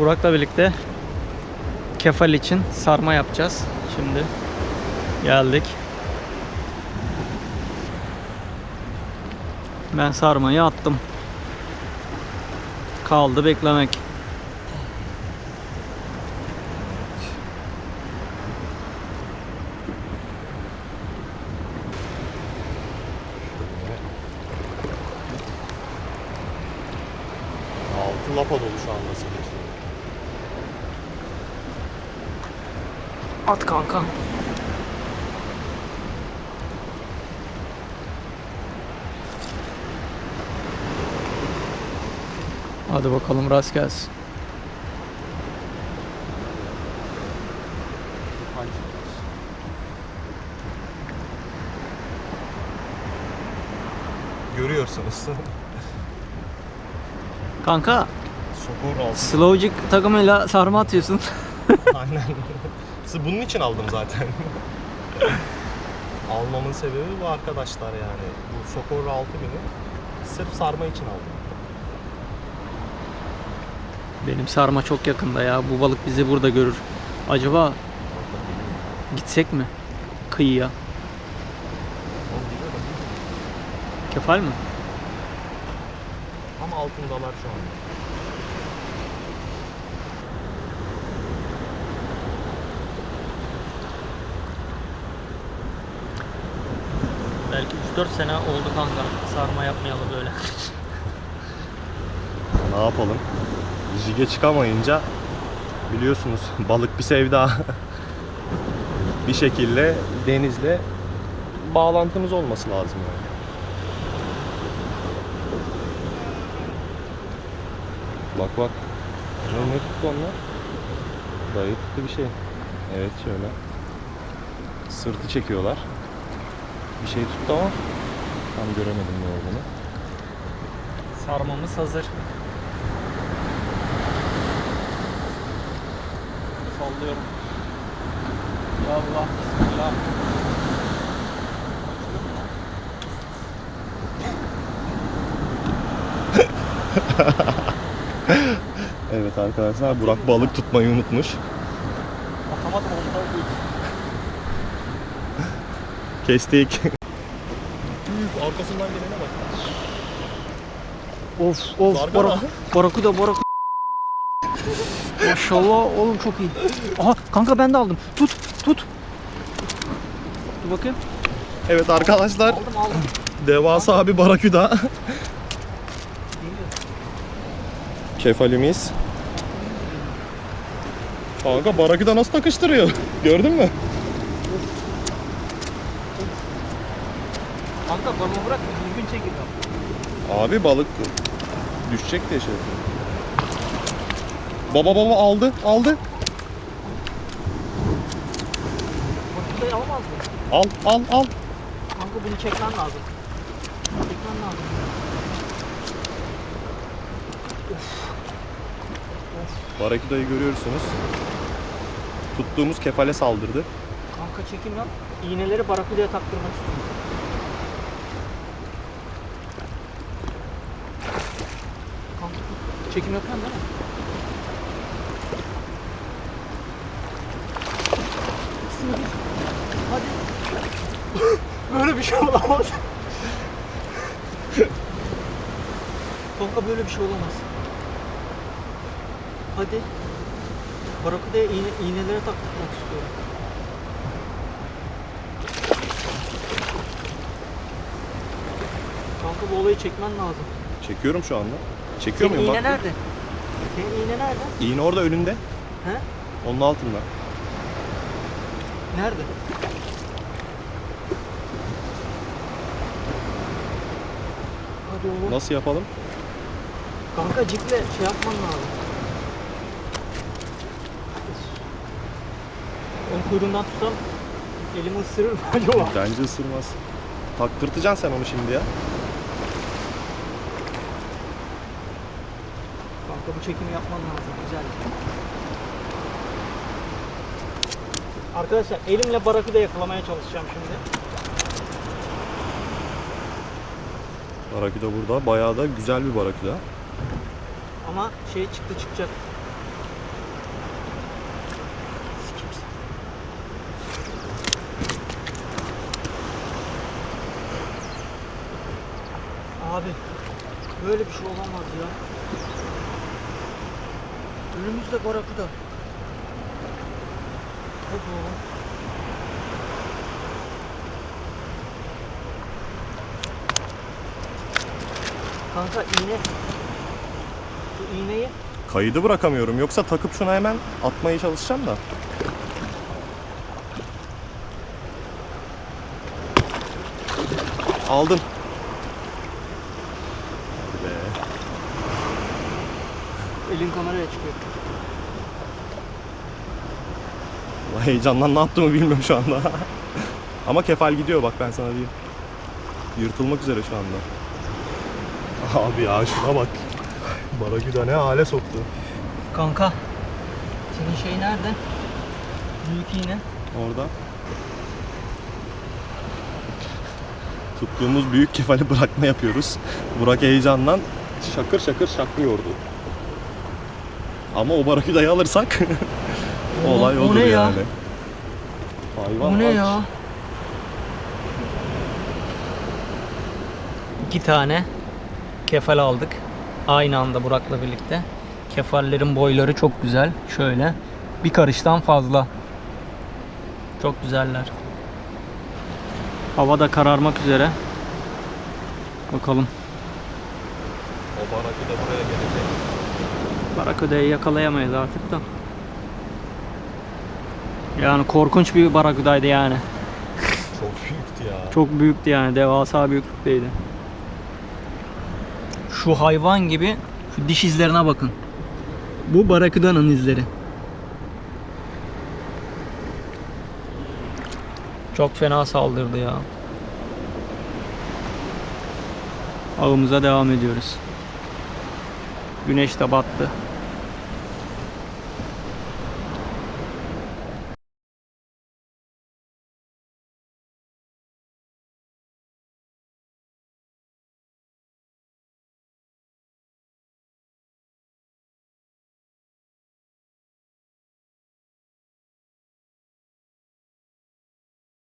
Burak'la birlikte kefal için sarma yapacağız. Şimdi geldik. Ben sarmayı attım. Kaldı beklemek. Altı lapa dolu şu anda senin. At kanka. Hadi bakalım rast gelsin. Görüyorsunuz. Kanka. Slowcik takımıyla sarma atıyorsun. Aynen. Siz bunun için aldım zaten. Almamın sebebi bu arkadaşlar yani. Bu Sokor 6000'i sırf sarma için aldım. Benim sarma çok yakında ya. Bu balık bizi burada görür. Acaba gitsek mi? Kıyıya. Kefal mi? Ama altındalar şu anda. Belki 3-4 sene oldu kanka. Sarma yapmayalı böyle. Ne yapalım? Jige çıkamayınca biliyorsunuz balık bir sevda. bir şekilde denizle bağlantımız olması lazım yani. Bak bak. Ne, tuttu onlar? Dayı tuttu bir şey. Evet şöyle. Sırtı çekiyorlar. Bir şey tuttu ama tam göremedim ne olduğunu. Sarmamız hazır. Sallıyorum. Ya Allah bismillah. Evet arkadaşlar Burak balık tutmayı unutmuş. Kestik. Büyük arkasından gelene bak. Of of Zargana. barak, barakuda barakuda. Maşallah oğlum çok iyi. Aha kanka ben de aldım. Tut tut. Dur bakayım. Evet arkadaşlar Aldım aldım. devasa bir baraküda. Kefalimiz. Kanka baraküda nasıl takıştırıyor? Gördün mü? Kanka balonu bırak düzgün çekin. Abi balık düşecek diye şey. Baba baba aldı aldı. Barakudayı alamaz mı? Al al al. Kanka bunu çekmen lazım. Çekmen lazım. Baraküdayı görüyorsunuz. Tuttuğumuz kefale saldırdı. Kanka çekim yap. İğneleri barakudaya taktırmak istiyorum. Kanka çekim yapıyorsun değil mi? Hadi. böyle bir şey olamaz. Kanka böyle bir şey olamaz. Hadi. Barakudaya iğne, iğnelere taktırmak istiyorum. Kanka bu olayı çekmen lazım. Çekiyorum şu anda. Çekiyor Senin muyum? iğne Bak. nerede? Senin iğne nerede? İğne orada önünde. He? Onun altında. Nerede? Hadi oğlum. Nasıl yapalım? Kanka ciple şey yapman lazım. Ön kuyruğundan tutsam elimi ısırır mı acaba? Bence ısırmaz. Taktırtacaksın sen onu şimdi ya. dakika bu çekimi yapman lazım. Güzel. Arkadaşlar elimle barakı da yakalamaya çalışacağım şimdi. Baraküda burada. Bayağı da güzel bir baraküda. Ama şey çıktı çıkacak. Abi böyle bir şey olamaz ya. Önümüzde barakuda. Hadi oğlum. Kanka iğne. Şu iğneyi Kaydı bırakamıyorum. Yoksa takıp şuna hemen atmaya çalışacağım da. Aldım. Hadi be. Elin kameraya çıkıyor. Vallahi Heyecandan ne yaptığımı bilmiyorum şu anda. Ama kefal gidiyor bak ben sana diyeyim. Yırtılmak üzere şu anda. Abi ya şuna bak. Baraküda ne hale soktu. Kanka senin şey nerede? Büyük iğne. Orada. Tuttuğumuz büyük kefali bırakma yapıyoruz. Burak heyecandan şakır şakır şaklıyordu. Ama o baraküdayı alırsak olay o olur ne ya? yani. Hayvan Bu ne aç. ya? İki tane kefal aldık. Aynı anda Burak'la birlikte. Kefallerin boyları çok güzel. Şöyle. Bir karıştan fazla. Çok güzeller. Hava da kararmak üzere. Bakalım. O baraküda buraya gelecek. Barakuda'yı yakalayamayız artık da. Yani korkunç bir barakudaydı yani. Çok büyüktü ya. Çok büyüktü yani devasa büyüklükteydi. Şu hayvan gibi şu diş izlerine bakın. Bu barakudanın izleri. Çok fena saldırdı ya. Avımıza devam ediyoruz. Güneş de battı.